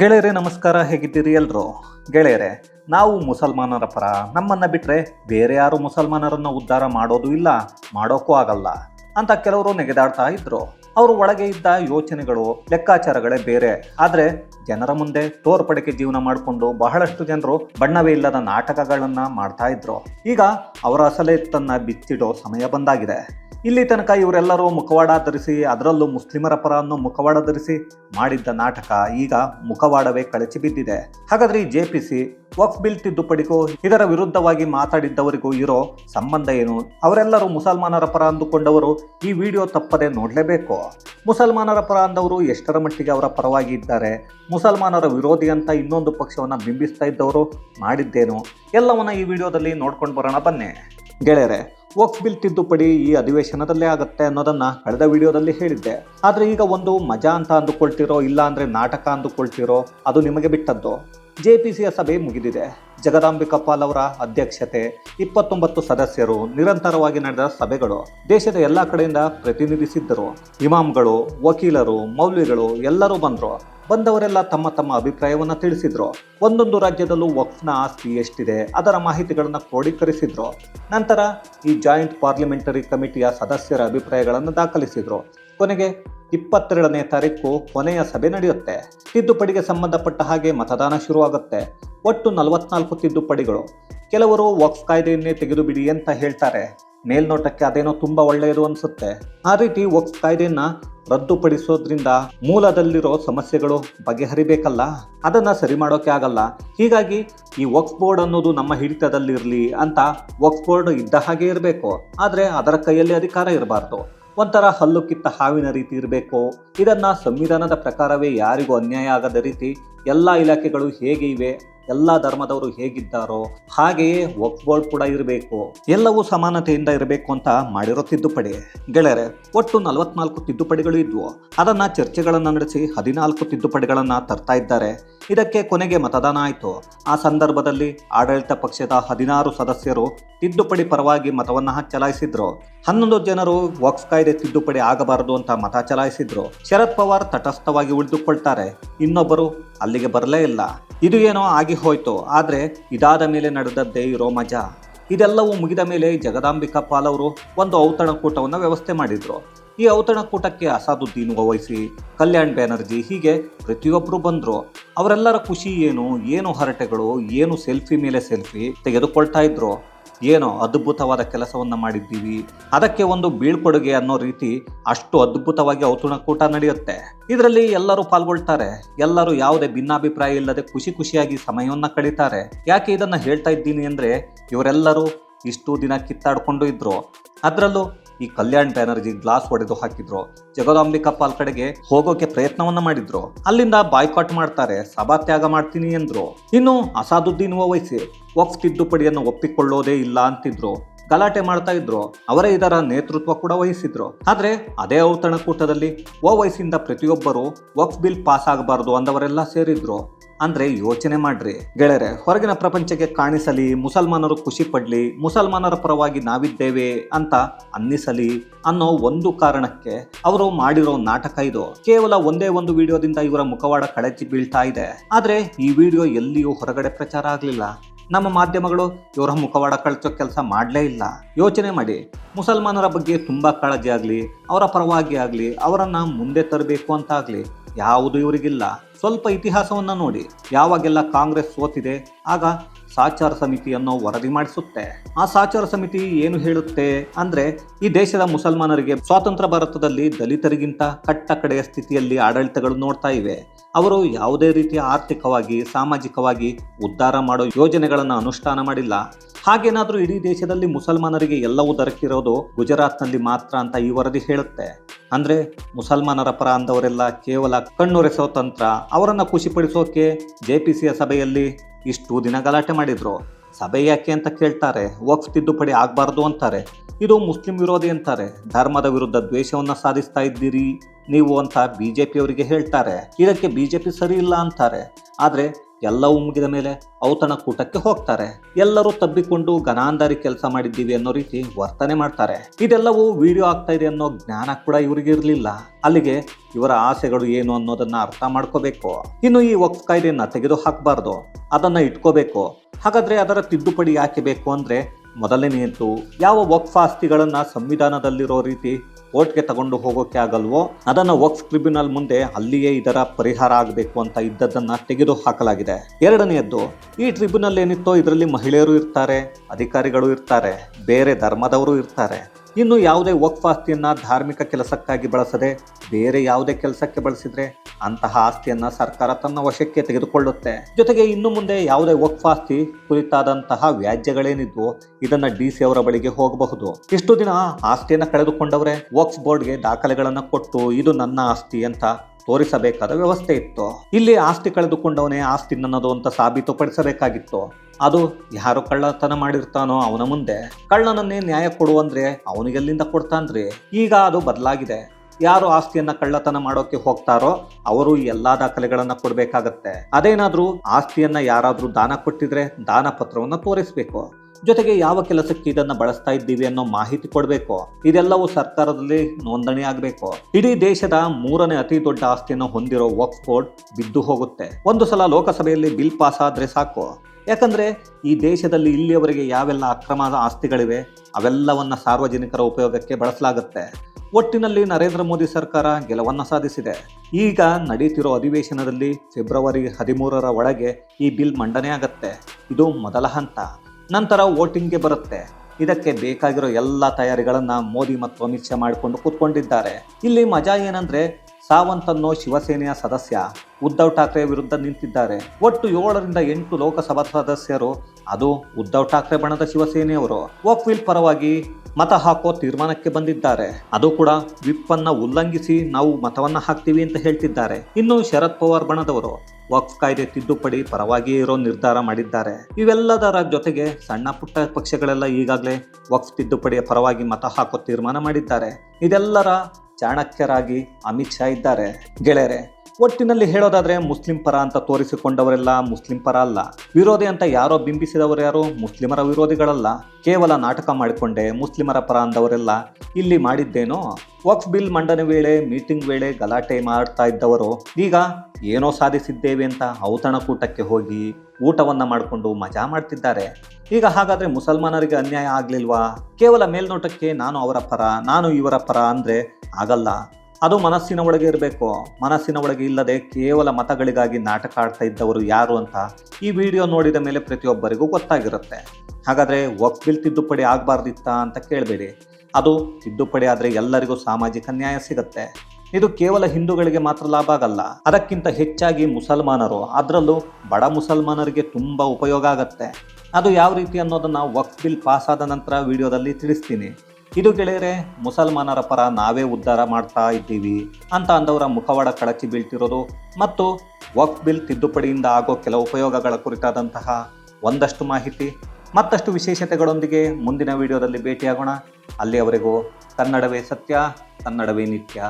ಗೆಳೆಯರೇ, ನಮಸ್ಕಾರ. ಹೇಗಿದ್ದೀರಿ ಎಲ್ಲರೂ ಗೆಳೆಯರೆ, ನಾವು ಮುಸಲ್ಮಾನರ ಪರ ನಮ್ಮನ್ನು ಬಿಟ್ಟರೆ ಬೇರೆ ಯಾರು ಮುಸಲ್ಮಾನರನ್ನು ಉದ್ಧಾರ ಮಾಡೋದು ಇಲ್ಲ, ಮಾಡೋಕ್ಕೂ ಆಗಲ್ಲ ಅಂತ ಕೆಲವರು ನೆಗೆದಾಡ್ತಾ ಇದ್ರು. ಅವರು ಒಳಗೆ ಇದ್ದ ಯೋಚನೆಗಳು, ಲೆಕ್ಕಾಚಾರಗಳೇ ಬೇರೆ. ಆದರೆ ಜನರ ಮುಂದೆ ತೋರ್ಪಡಿಕೆ ಜೀವನ ಮಾಡಿಕೊಂಡು ಬಹಳಷ್ಟು ಜನರು ಬಣ್ಣವೇ ಇಲ್ಲದ ನಾಟಕಗಳನ್ನ ಮಾಡ್ತಾ ಇದ್ರು. ಈಗ ಅವರ ಅಸಲೆತ್ತನ್ನ ಬಿಚ್ಚಿಡೋ ಸಮಯ ಬಂದಾಗಿದೆ. ಇಲ್ಲಿ ತನಕ ಇವರೆಲ್ಲರೂ ಮುಖವಾಡ ಧರಿಸಿ, ಅದರಲ್ಲೂ ಮುಸ್ಲಿಮರ ಪರ ಅನ್ನೋ ಮುಖವಾಡ ಧರಿಸಿ ಮಾಡಿದ್ದ ನಾಟಕ ಈಗ ಮುಖವಾಡವೇ ಕಳಚಿ ಬಿದ್ದಿದೆ. ಹಾಗಾದ್ರೆ ಈ J P C, Waqf bill ತಿದ್ದುಪಡಿಗೂ, ಇದರ ವಿರುದ್ಧವಾಗಿ ಮಾತಾಡಿದ್ದವರಿಗೂ ಇರೋ ಸಂಬಂಧ ಏನು? ಅವರೆಲ್ಲರೂ ಮುಸಲ್ಮಾನರ ಪರ ಅಂದುಕೊಂಡವರು ಈ ವಿಡಿಯೋ ತಪ್ಪದೆ ನೋಡಲೇಬೇಕು. ಮುಸಲ್ಮಾನರ ಪರ ಅಂದವರು ಎಷ್ಟರ ಮಟ್ಟಿಗೆ ಅವರ ಪರವಾಗಿ ಇದ್ದಾರೆ? ಮುಸಲ್ಮಾನರ ವಿರೋಧಿ ಅಂತ ಇನ್ನೊಂದು ಪಕ್ಷವನ್ನು ಬಿಂಬಿಸ್ತಾ ಇದ್ದವರು ಮಾಡಿದ್ದೇನು? ಎಲ್ಲವನ್ನ ಈ ವಿಡಿಯೋದಲ್ಲಿ ನೋಡ್ಕೊಂಡು ಬರೋಣ, ಬನ್ನಿ. ಗೆಳೆಯರೆ, ವಕ್ಫ್ ಬಿಲ್ ತಿದ್ದುಪಡಿ ಈ ಅಧಿವೇಶನದಲ್ಲೇ ಆಗುತ್ತೆ ಅನ್ನೋದನ್ನ ಕಳೆದ ವಿಡಿಯೋದಲ್ಲಿ ಹೇಳಿದ್ದೆ. ಆದ್ರೆ ಈಗ ಒಂದು ಮಜಾ ಅಂತ ಅಂದುಕೊಳ್ತಿರೋ, ಇಲ್ಲ ಅಂದ್ರೆ ನಾಟಕ ಅಂದುಕೊಳ್ತಿರೋ, ಅದು ನಿಮಗೆ ಬಿಟ್ಟದ್ದು. ಜೆ ಪಿ ಸಿಯ ಸಭೆ ಮುಗಿದಿದೆ. ಜಗದಾಂಬಿಕಾ ಪಾಲ್ ಅವರ ಅಧ್ಯಕ್ಷತೆ, ಇಪ್ಪತ್ತೊಂಬತ್ತು ಸದಸ್ಯರು ನಿರಂತರವಾಗಿ ನಡೆದ ಸಭೆಗಳು ದೇಶದ ಎಲ್ಲ ಕಡೆಯಿಂದ ಪ್ರತಿನಿಧಿಸಿದ್ದರು. ಇಮಾಮ್ಗಳು, ವಕೀಲರು, ಮೌಲ್ವಿಗಳು ಎಲ್ಲರೂ ಬಂದರು. ಬಂದವರೆಲ್ಲ ತಮ್ಮ ತಮ್ಮ ಅಭಿಪ್ರಾಯವನ್ನು ತಿಳಿಸಿದ್ರು. ಒಂದೊಂದು ರಾಜ್ಯದಲ್ಲೂ ವಕ್ಫ್ನ ಆಸ್ತಿ ಎಷ್ಟಿದೆ ಅದರ ಮಾಹಿತಿಗಳನ್ನು ಕ್ರೋಢೀಕರಿಸಿದ್ರು ನಂತರ ಈ ಜಾಯಿಂಟ್ ಪಾರ್ಲಿಮೆಂಟರಿ ಕಮಿಟಿಯ ಸದಸ್ಯರ ಅಭಿಪ್ರಾಯಗಳನ್ನು ದಾಖಲಿಸಿದ್ರು. ಕೊನೆಗೆ ಇಪ್ಪತ್ತೆರಡನೇ ತಾರೀಕು ಕೊನೆಯ ಸಭೆ ನಡೆಯುತ್ತೆ. ತಿದ್ದುಪಡಿಗೆ ಸಂಬಂಧಪಟ್ಟ ಹಾಗೆ ಮತದಾನ ಶುರುವಾಗುತ್ತೆ. ಒಟ್ಟು ನಲವತ್ನಾಲ್ಕು ತಿದ್ದುಪಡಿಗಳು. ಕೆಲವರು ವಾಕ್ಸ್ ಕಾಯ್ದೆಯನ್ನೇ ತೆಗೆದು ಬಿಡಿ ಅಂತ ಹೇಳ್ತಾರೆ. ಮೇಲ್ನೋಟಕ್ಕೆ ಅದೇನೋ ತುಂಬಾ ಒಳ್ಳೆಯದು ಅನಿಸುತ್ತೆ. ಆ ರೀತಿ ವಾಕ್ಸ್ ಕಾಯ್ದೆಯನ್ನ ರದ್ದುಪಡಿಸೋದ್ರಿಂದ ಮೂಲದಲ್ಲಿರೋ ಸಮಸ್ಯೆಗಳು ಬಗೆಹರಿಬೇಕಲ್ಲ? ಅದನ್ನ ಸರಿ ಮಾಡೋಕೆ ಆಗಲ್ಲ. ಹೀಗಾಗಿ ಈ ವಕ್ಸ್ ಬೋರ್ಡ್ ಅನ್ನೋದು ನಮ್ಮ ಹಿಡಿತದಲ್ಲಿರಲಿ ಅಂತ ವಕ್ಸ್ ಬೋರ್ಡ್ ಇದ್ದ ಹಾಗೆ ಇರಬೇಕು. ಆದ್ರೆ ಅದರ ಕೈಯಲ್ಲಿ ಅಧಿಕಾರ ಇರಬಾರ್ದು. ಒಂಥರ ಹಲ್ಲು ಕಿತ್ತ ಹಾವಿನ ರೀತಿ ಇರಬೇಕು. ಇದನ್ನು ಸಂವಿಧಾನದ ಪ್ರಕಾರವೇ ಯಾರಿಗೂ ಅನ್ಯಾಯ ಆಗದ ರೀತಿ ಎಲ್ಲ ಇಲಾಖೆಗಳು ಹೇಗೆ ಇವೆ? ಎಲ್ಲ ಧರ್ಮದವರು ಹೇಗಿದ್ದಾರೋ ಹಾಗೆಯೇ ವಕ್ಫ್ ಕೂಡ ಇರಬೇಕು. ಎಲ್ಲವೂ ಸಮಾನತೆಯಿಂದ ಇರಬೇಕು ಅಂತ ಮಾಡಿರೋ ತಿದ್ದುಪಡಿ. ಗೆಳೆಯರೆ, ಒಟ್ಟು ನಲವತ್ನಾಲ್ಕು ತಿದ್ದುಪಡಿಗಳು ಇದ್ವು. ಅದನ್ನ ಚರ್ಚೆಗಳನ್ನು ನಡೆಸಿ ಹದಿನಾಲ್ಕು ತಿದ್ದುಪಡಿಗಳನ್ನ ತರ್ತಾ ಇದ್ದಾರೆ. ಇದಕ್ಕೆ ಕೊನೆಗೆ ಮತದಾನ ಆಯಿತು. ಆ ಸಂದರ್ಭದಲ್ಲಿ ಆಡಳಿತ ಪಕ್ಷದ ಹದಿನಾರು ಸದಸ್ಯರು ತಿದ್ದುಪಡಿ ಪರವಾಗಿ ಮತವನ್ನ ಚಲಾಯಿಸಿದ್ರು. ಹನ್ನೊಂದು ಜನರು ವಕ್ಫ್ ಕಾಯ್ದೆ ತಿದ್ದುಪಡಿ ಆಗಬಾರದು ಅಂತ ಮತ ಚಲಾಯಿಸಿದ್ರು. ಶರದ್ ಪವಾರ್ ತಟಸ್ಥವಾಗಿ ಉಳಿದುಕೊಳ್ತಾರೆ. ಇನ್ನೊಬ್ಬರು ಅಲ್ಲಿಗೆ ಬರಲೇ ಇಲ್ಲ. ಇದು ಏನೋ ಆಗಿ ಹೋಯ್ತು. ಆದರೆ ಇದಾದ ಮೇಲೆ ನಡೆದದ್ದೇ ಇರೋ ಮಜಾ. ಇದೆಲ್ಲವೂ ಮುಗಿದ ಮೇಲೆ ಜಗದಾಂಬಿಕಾ ಪಾಲ್ ಅವರು ಒಂದು ಔತಣಕೂಟವನ್ನು ವ್ಯವಸ್ಥೆ ಮಾಡಿದ್ರು. ಈ ಔತಣಕೂಟಕ್ಕೆ ಅಸಾದುದ್ದೀನ್ ಓವೈಸಿ ಕಲ್ಯಾಣ್ ಬ್ಯಾನರ್ಜಿ ಹೀಗೆ ಪ್ರತಿಯೊಬ್ಬರು ಬಂದ್ರು. ಅವರೆಲ್ಲರ ಖುಷಿ ಏನು ಏನು ಹರಟೆಗಳು, ಏನು ಸೆಲ್ಫಿ ಮೇಲೆ ಸೆಲ್ಫಿ ತೆಗೆದುಕೊಳ್ತಾ ಇದ್ರು. ಏನೋ ಅದ್ಭುತವಾದ ಕೆಲಸವನ್ನು ಮಾಡಿದ್ದೀವಿ. ಅದಕ್ಕೆ ಒಂದು ಬೀಳ್ಕೊಡುಗೆ ಅನ್ನೋ ರೀತಿ ಅಷ್ಟು ಅದ್ಭುತವಾಗಿ ಔತಣಕೂಟ ನಡೆಯುತ್ತೆ. ಇದರಲ್ಲಿ ಎಲ್ಲರೂ ಪಾಲ್ಗೊಳ್ತಾರೆ. ಎಲ್ಲರೂ ಯಾವುದೇ ಭಿನ್ನಾಭಿಪ್ರಾಯ ಇಲ್ಲದೆ ಖುಷಿ ಖುಷಿಯಾಗಿ ಸಮಯವನ್ನ ಕಳೀತಾರೆ. ಯಾಕೆ ಇದನ್ನು ಹೇಳ್ತಾ ಇದ್ದೀನಿ ಅಂದ್ರೆ ಇವರೆಲ್ಲರೂ ಇಷ್ಟು ದಿನ ಕಿತ್ತಾಡ್ಕೊಂಡು ಇದ್ರು. ಅದರಲ್ಲೂ ಈ ಕಲ್ಯಾಣ್ ಬ್ಯಾನರ್ಜಿ ಗ್ಲಾಸ್ ಹೊಡೆದು ಹಾಕಿದ್ರು. ಜಗದಾಂಬಿಕಾ ಪಾಲ್ ಕಡೆಗೆ ಹೋಗೋಕೆ ಪ್ರಯತ್ನವನ್ನ ಮಾಡಿದ್ರು. ಅಲ್ಲಿಂದ ಬಾಯ್ಕಾಟ್ ಮಾಡ್ತಾರೆ ಸಭಾತ್ಯಾಗ ಮಾಡ್ತೀನಿ ಎಂದ್ರು ಇನ್ನು ಅಸಾದುದ್ದೀನ್ ಓವೈಸಿ ವಕ್ಫ್ ತಿದ್ದುಪಡಿಯನ್ನು ಒಪ್ಪಿಕೊಳ್ಳೋದೇ ಇಲ್ಲ ಅಂತಿದ್ರು. ಗಲಾಟೆ ಮಾಡ್ತಾ ಇದ್ರು. ಅವರೇ ಇದರ ನೇತೃತ್ವ ಕೂಡ ವಹಿಸಿದ್ರು. ಆದ್ರೆ ಅದೇ ಔತಣಕೂಟದಲ್ಲಿ ಓವೈಸಿಯಿಂದ ಪ್ರತಿಯೊಬ್ಬರು ವಕ್ಫ್ ಬಿಲ್ ಪಾಸ್ ಆಗಬಾರದು ಅಂದವರೆಲ್ಲ ಸೇರಿದ್ರು. ಅಂದ್ರೆ ಯೋಚನೆ ಮಾಡ್ರಿ. ಗೆಳೆಯರೆ, ಹೊರಗಿನ ಪ್ರಪಂಚಕ್ಕೆ ಕಾಣಿಸಲಿ, ಮುಸಲ್ಮಾನರು ಖುಷಿ ಪಡ್ಲಿ, ಮುಸಲ್ಮಾನರ ಪರವಾಗಿ ನಾವಿದ್ದೇವೆ ಅಂತ ಅನ್ನಿಸಲಿ ಅನ್ನೋ ಒಂದು ಕಾರಣಕ್ಕೆ ಅವರು ಮಾಡಿರೋ ನಾಟಕ ಇದು. ಕೇವಲ ಒಂದೇ ಒಂದು ವಿಡಿಯೋದಿಂದ ಇವರ ಮುಖವಾಡ ಕಳಚಿ ಬೀಳ್ತಾ ಇದೆ. ಆದ್ರೆ ಈ ವಿಡಿಯೋ ಎಲ್ಲಿಯೂ ಹೊರಗಡೆ ಪ್ರಚಾರ ಆಗ್ಲಿಲ್ಲ. ನಮ್ಮ ಮಾಧ್ಯಮಗಳು ಇವರ ಮುಖವಾಡ ಕಳಿಸೋ ಕೆಲಸ ಮಾಡಲೇ ಇಲ್ಲ. ಯೋಚನೆ ಮಾಡಿ. ಮುಸಲ್ಮಾನರ ಬಗ್ಗೆ ತುಂಬ ಕಾಳಜಿ ಆಗಲಿ, ಅವರ ಪರವಾಗಿ ಆಗಲಿ, ಅವರನ್ನು ಮುಂದೆ ತರಬೇಕು ಅಂತ ಆಗಲಿ ಯಾವುದು ಇವರಿಗಿಲ್ಲ. ಸ್ವಲ್ಪ ಇತಿಹಾಸವನ್ನು ನೋಡಿ. ಯಾವಾಗೆಲ್ಲ ಕಾಂಗ್ರೆಸ್ ಸೋತಿದೆ, ಆಗ ಸಾಚಾರ ಸಮಿತಿಯನ್ನು ವರದಿ ಮಾಡಿಸುತ್ತೆ. ಆ ಸಾಚಾರ ಸಮಿತಿ ಏನು ಹೇಳುತ್ತೆ ಅಂದ್ರೆ, ಈ ದೇಶದ ಮುಸಲ್ಮಾನರಿಗೆ ಸ್ವಾತಂತ್ರ್ಯ ಭಾರತದಲ್ಲಿ ದಲಿತರಿಗಿಂತ ಕಟ್ಟ ಕಡೆಯ ಸ್ಥಿತಿಯಲ್ಲಿ ಆಡಳಿತಗಳು ನೋಡ್ತಾ ಇವೆ. ಅವರು ಯಾವುದೇ ರೀತಿಯ ಆರ್ಥಿಕವಾಗಿ, ಸಾಮಾಜಿಕವಾಗಿ ಉದ್ಧಾರ ಮಾಡೋ ಯೋಜನೆಗಳನ್ನು ಅನುಷ್ಠಾನ ಮಾಡಿಲ್ಲ. ಹಾಗೇನಾದರೂ ಇಡೀ ದೇಶದಲ್ಲಿ ಮುಸಲ್ಮಾನರಿಗೆ ಎಲ್ಲವೂ ದೊರಕಿರೋದು ಗುಜರಾತ್ನಲ್ಲಿ ಮಾತ್ರ ಅಂತ ಈ ವರದಿ ಹೇಳುತ್ತೆ. ಅಂದರೆ ಮುಸಲ್ಮಾನರ ಪರ ಅಂದವರೆಲ್ಲ ಕೇವಲ ಕಣ್ಣುರೆಸೋ ತಂತ್ರ, ಅವರನ್ನು ಖುಷಿಪಡಿಸೋಕೆ ಜೆ ಪಿ ಸಿಯ ಸಭೆಯಲ್ಲಿ ಇಷ್ಟು ದಿನ ಗಲಾಟೆ ಮಾಡಿದ್ರು. ಸಭೆ ಯಾಕೆ ಅಂತ ಕೇಳ್ತಾರೆ, ವಕ್ಫ್ ತಿದ್ದುಪಡಿ ಆಗಬಾರ್ದು ಅಂತಾರೆ. ಇದು ಮುಸ್ಲಿಂ ವಿರೋಧಿ ಅಂತಾರೆ. ಧರ್ಮದ ವಿರುದ್ಧ ದ್ವೇಷವನ್ನು ಸಾಧಿಸ್ತಾ ಇದ್ದೀರಿ. ನೀವು ಅಂತ ಬಿಜೆಪಿ ಅವರಿಗೆ ಹೇಳ್ತಾರೆ, ಇದಕ್ಕೆ ಬಿಜೆಪಿ ಸರಿ ಇಲ್ಲ ಅಂತಾರೆ. ಆದರೆ ಎಲ್ಲವೂ ಮುಗಿದ ಮೇಲೆ ಔತಣಕೂಟಕ್ಕೆ ಹೋಗ್ತಾರೆ. ಎಲ್ಲರೂ ತಬ್ಬಿಕೊಂಡು ಘನಾಂಧಾರಿ ಕೆಲಸ ಮಾಡಿದ್ದೀವಿ ಅನ್ನೋ ರೀತಿ ವರ್ತನೆ ಮಾಡ್ತಾರೆ. ಇದೆಲ್ಲವೂ ವಿಡಿಯೋ ಆಗ್ತಾ ಇದೆ ಅನ್ನೋ ಜ್ಞಾನ ಕೂಡ ಇವರಿಗೆ ಇರಲಿಲ್ಲ. ಅಲ್ಲಿಗೆ ಇವರ ಆಸೆಗಳು ಏನು ಅನ್ನೋದನ್ನ ಅರ್ಥ ಮಾಡ್ಕೋಬೇಕು. ಇನ್ನು ಈ ವಕ್ಫ್ ಕಾಯ್ದೆಯನ್ನ ತೆಗೆದು ಹಾಕಬಾರ್ದು. ಅದನ್ನ ಇಟ್ಕೋಬೇಕು. ಹಾಗಾದ್ರೆ ಅದರ ತಿದ್ದುಪಡಿ ಯಾಕೆ ಬೇಕು ಅಂದ್ರೆ, ಮೊದಲನೆಯದ್ದು ಯಾವ ವಕ್ಫ್ ಆಸ್ತಿಗಳನ್ನ ಸಂವಿಧಾನದಲ್ಲಿರೋ ರೀತಿ ಕೋರ್ಟ್ಗೆ ತಗೊಂಡು ಹೋಗೋಕೆ ಆಗಲ್ವೋ ಅದನ್ನು ವಕ್ಫ್ ಟ್ರಿಬ್ಯುನಲ್ ಮುಂದೆ ಅಲ್ಲಿಯೇ ಇದರ ಪರಿಹಾರ ಆಗಬೇಕು ಅಂತ ಇದ್ದದ್ದನ್ನು ತೆಗೆದು ಹಾಕಲಾಗಿದೆ. ಎರಡನೆಯದ್ದು, ಈ ಟ್ರಿಬ್ಯುನಲ್ ಏನಿತ್ತೋ ಇದರಲ್ಲಿ ಮಹಿಳೆಯರು ಇರ್ತಾರೆ, ಅಧಿಕಾರಿಗಳು ಇರ್ತಾರೆ, ಬೇರೆ ಧರ್ಮದವರು ಇರ್ತಾರೆ. ಇನ್ನು ಯಾವುದೇ ವಕ್ಫ್ ಆಸ್ತಿಯನ್ನು ಧಾರ್ಮಿಕ ಕೆಲಸಕ್ಕಾಗಿ ಬಳಸದೆ ಬೇರೆ ಯಾವುದೇ ಕೆಲಸಕ್ಕೆ ಬಳಸಿದರೆ ಅಂತಹ ಆಸ್ತಿಯನ್ನು ಸರ್ಕಾರ ತನ್ನ ವಶಕ್ಕೆ ತೆಗೆದುಕೊಳ್ಳುತ್ತೆ. ಜೊತೆಗೆ ಇನ್ನು ಮುಂದೆ ಯಾವುದೇ ವಕ್ಫ್ ಆಸ್ತಿ ಕುರಿತಾದಂತಹ ವ್ಯಾಜ್ಯಗಳೇನಿದ್ವು ಇದನ್ನು ಡಿ ಸಿ ಅವರ ಬಳಿಗೆ ಹೋಗಬಹುದು. ಇಷ್ಟು ದಿನ ಆಸ್ತಿಯನ್ನು ಕಳೆದುಕೊಂಡವರೇ, ವಕ್ಫ್ ಬೋರ್ಡ್ಗೆ ದಾಖಲೆಗಳನ್ನು ಕೊಟ್ಟು ಇದು ನನ್ನ ಆಸ್ತಿ ಅಂತ ತೋರಿಸಬೇಕಾದ ವ್ಯವಸ್ಥೆ ಇತ್ತು. ಇಲ್ಲಿ ಆಸ್ತಿ ಕಳೆದುಕೊಂಡವನೇ ಆಸ್ತಿ ನನ್ನದು ಅಂತ ಸಾಬೀತುಪಡಿಸಬೇಕಾಗಿತ್ತು. ಅದು ಯಾರು ಕಳ್ಳತನ ಮಾಡಿರ್ತಾನೋ ಅವನ ಮುಂದೆ. ಕಳ್ಳನನ್ನೇ ನ್ಯಾಯ ಕೊಡುವಂದ್ರೆ ಅವನಿಗೆಲ್ಲಿಂದ ಕೊಡ್ತಾನ್ರಿ? ಈಗ ಅದು ಬದಲಾಗಿದೆ. ಯಾರು ಆಸ್ತಿಯನ್ನ ಕಳ್ಳತನ ಮಾಡೋಕೆ ಹೋಗ್ತಾರೋ ಅವರು ಎಲ್ಲಾ ದಾಖಲೆಗಳನ್ನ ಕೊಡ್ಬೇಕಾಗತ್ತೆ. ಅದೇನಾದ್ರೂ ಆಸ್ತಿಯನ್ನ ಯಾರಾದ್ರೂ ದಾನ ಕೊಟ್ಟಿದ್ರೆ ದಾನ ಪತ್ರವನ್ನ ತೋರಿಸ್ಬೇಕು. ಜೊತೆಗೆ ಯಾವ ಕೆಲಸಕ್ಕೆ ಇದನ್ನ ಬಳಸ್ತಾ ಇದ್ದೀವಿ ಅನ್ನೋ ಮಾಹಿತಿ ಕೊಡಬೇಕು. ಇದೆಲ್ಲವೂ ಸರ್ಕಾರದಲ್ಲಿ ನೋಂದಣಿ ಆಗಬೇಕು. ಇಡೀ ದೇಶದ ಮೂರನೇ ಅತಿ ದೊಡ್ಡ ಆಸ್ತಿಯನ್ನು ಹೊಂದಿರೋ ವಕ್ಫ್ ಬೋರ್ಡ್ ಬಿದ್ದು ಹೋಗುತ್ತೆ. ಒಂದು ಸಲ ಲೋಕಸಭೆಯಲ್ಲಿ ಬಿಲ್ ಪಾಸ್ ಆದ್ರೆ ಸಾಕು. ಯಾಕಂದ್ರೆ ಈ ದೇಶದಲ್ಲಿ ಇಲ್ಲಿಯವರೆಗೆ ಯಾವೆಲ್ಲ ಅಕ್ರಮ ಆಸ್ತಿಗಳಿವೆ, ಅವೆಲ್ಲವನ್ನ ಸಾರ್ವಜನಿಕರ ಉಪಯೋಗಕ್ಕೆ ಬಳಸಲಾಗುತ್ತೆ. ಒಟ್ಟಿನಲ್ಲಿ ನರೇಂದ್ರ ಮೋದಿ ಸರ್ಕಾರ ಗೆಲುವನ್ನ ಸಾಧಿಸಿದೆ. ಈಗ ನಡೀತಿರೋ ಅಧಿವೇಶನದಲ್ಲಿ ಫೆಬ್ರವರಿ ಹದಿಮೂರರ ಒಳಗೆ ಈ ಬಿಲ್ ಮಂಡನೆ ಆಗತ್ತೆ. ಇದು ಮೊದಲ ಹಂತ. ನಂತರ ವೋಟಿಂಗ್ಗೆ ಬರುತ್ತೆ. ಇದಕ್ಕೆ ಬೇಕಾಗಿರೋ ಎಲ್ಲ ತಯಾರಿಗಳನ್ನ ಮೋದಿ ಮತ್ತು ಅಮಿತ್ ಶಾ ಮಾಡಿಕೊಂಡು ಕೂತ್ಕೊಂಡಿದ್ದಾರೆ. ಇಲ್ಲಿ ಮಜಾ ಏನಂದ್ರೆ ಸಾವಂತ್ ಅನ್ನೋ ಶಿವಸೇನೆಯ ಸದಸ್ಯ? ಉದ್ಧವ್ ಠಾಕ್ರೆ ವಿರುದ್ಧ ನಿಂತಿದ್ದಾರೆ. ಒಟ್ಟು ಏಳರಿಂದ ಎಂಟು ಲೋಕಸಭಾ ಸದಸ್ಯರು. ಅದು ಉದ್ಧವ್ ಠಾಕ್ರೆ ಬಣದ ಶಿವಸೇನೆಯವರು. ವಕ್ವಿಲ್ ಪರವಾಗಿ ಮತ ಹಾಕೋ ತೀರ್ಮಾನಕ್ಕೆ ಬಂದಿದ್ದಾರೆ. ಅದು ಕೂಡ ವಿಪ್ ಅನ್ನ ಉಲ್ಲಂಘಿಸಿ ನಾವು ಮತವನ್ನ ಹಾಕ್ತೀವಿ ಅಂತ ಹೇಳ್ತಿದ್ದಾರೆ. ಇನ್ನು ಶರದ್ ಪವಾರ್ ಬಣದವರು ವಕ್ಫ್ ಕಾಯ್ದೆ ತಿದ್ದುಪಡಿ ಪರವಾಗಿಯೇ ಇರೋ ನಿರ್ಧಾರ ಮಾಡಿದ್ದಾರೆ. ಇವೆಲ್ಲದರ ಜೊತೆಗೆ ಸಣ್ಣ ಪುಟ್ಟ ಪಕ್ಷಗಳೆಲ್ಲ ಈಗಾಗಲೇ ವಕ್ಫ್ ತಿದ್ದುಪಡಿಯ ಪರವಾಗಿ ಮತ ಹಾಕೋ ತೀರ್ಮಾನ ಮಾಡಿದ್ದಾರೆ. ಇದೆಲ್ಲರ ಚಾಣಕ್ಯರಾಗಿ ಅಮಿತ್ ಶಾ ಇದ್ದಾರೆ ಗೆಳೆಯರೆ. ಒಟ್ಟಿನಲ್ಲಿ ಹೇಳೋದಾದ್ರೆ ಮುಸ್ಲಿಂ ಪರ ಅಂತ ತೋರಿಸಿಕೊಂಡವರೆಲ್ಲ ಮುಸ್ಲಿಂ ಪರ ಅಲ್ಲ. ವಿರೋಧಿ ಅಂತ ಯಾರೋ ಬಿಂಬಿಸಿದವರು ಯಾರು? ಮುಸ್ಲಿಮರ ವಿರೋಧಿಗಳಲ್ಲ. ಕೇವಲ ನಾಟಕ ಮಾಡಿಕೊಂಡೆ ಮುಸ್ಲಿಮರ ಪರ ಅಂದವರೆಲ್ಲ ಇಲ್ಲಿ ಮಾಡಿದ್ದೇನೋ? ವಕ್ಸ್ ಬಿಲ್ ಮಂಡನೆ ವೇಳೆ, ಮೀಟಿಂಗ್ ವೇಳೆ ಗಲಾಟೆ ಮಾಡ್ತಾ ಇದ್ದವರು, ಈಗ ಏನೋ ಸಾಧಿಸಿದ್ದೇವೆ ಅಂತ ಔತಣಕೂಟಕ್ಕೆ ಹೋಗಿ ಊಟವನ್ನ ಮಾಡಿಕೊಂಡು ಮಜಾ ಮಾಡ್ತಿದ್ದಾರೆ. ಈಗ ಹಾಗಾದ್ರೆ ಮುಸಲ್ಮಾನರಿಗೆ ಅನ್ಯಾಯ ಆಗ್ಲಿಲ್ವಾ? ಕೇವಲ ಮೇಲ್ನೋಟಕ್ಕೆ ನಾನು ಅವರ ಪರ, ನಾನು ಇವರ ಪರ ಅಂದ್ರೆ ಆಗಲ್ಲ. ಅದು ಮನಸ್ಸಿನ ಒಳಗೆ ಇರಬೇಕು. ಮನಸ್ಸಿನ ಒಳಗೆ ಇಲ್ಲದೆ ಕೇವಲ ಮತಗಳಿಗಾಗಿ ನಾಟಕ ಆಡ್ತಾ ಇದ್ದವರು ಯಾರು ಅಂತ ಈ ವಿಡಿಯೋ ನೋಡಿದ ಮೇಲೆ ಪ್ರತಿಯೊಬ್ಬರಿಗೂ ಗೊತ್ತಾಗಿರುತ್ತೆ. ಹಾಗಾದರೆ ವಕೀಲ್ ತಿದ್ದುಪಡಿ ಆಗಬಾರ್ದಿತ್ತಾ ಅಂತ ಕೇಳಬೇಡಿ. ಅದು ತಿದ್ದುಪಡಿ ಆದರೆ ಎಲ್ಲರಿಗೂ ಸಾಮಾಜಿಕ ನ್ಯಾಯ ಸಿಗುತ್ತೆ. ಇದು ಕೇವಲ ಹಿಂದೂಗಳಿಗೆ ಮಾತ್ರ ಲಾಭ ಆಗಲ್ಲ. ಅದಕ್ಕಿಂತ ಹೆಚ್ಚಾಗಿ ಮುಸಲ್ಮಾನರು. ಅದರಲ್ಲೂ ಬಡ ಮುಸಲ್ಮಾನರಿಗೆ ತುಂಬ ಉಪಯೋಗ ಆಗುತ್ತೆ. ಅದು ಯಾವ ರೀತಿ ಅನ್ನೋದನ್ನು ವಕ್ಫ್ ಬಿಲ್ ಪಾಸ್ ಆದ ನಂತರ ವಿಡಿಯೋದಲ್ಲಿ ತಿಳಿಸ್ತೀನಿ. ಇದು ಗೆಳೆಯರೆ, ಮುಸಲ್ಮಾನರ ಪರ ನಾವೇ ಉದ್ಧಾರ ಮಾಡ್ತಾ ಇದ್ದೀವಿ ಅಂತ ಅಂದವರ ಮುಖವಾಡ ಕಳಚಿ ಬೀಳ್ತಿರೋದು ಮತ್ತು ವಕ್ ಬಿಲ್ ತಿದ್ದುಪಡಿಯಿಂದ ಆಗೋ ಕೆಲವು ಉಪಯೋಗಗಳ ಕುರಿತಾದಂತಹ ಒಂದಷ್ಟು ಮಾಹಿತಿ, ಮತ್ತಷ್ಟು ವಿಶೇಷತೆಗಳೊಂದಿಗೆ ಮುಂದಿನ ವಿಡಿಯೋದಲ್ಲಿ ಭೇಟಿಯಾಗೋಣ. ಅಲ್ಲಿಯವರೆಗೂ ಕನ್ನಡವೇ ಸತ್ಯ, ಕನ್ನಡವೇ ನಿತ್ಯ.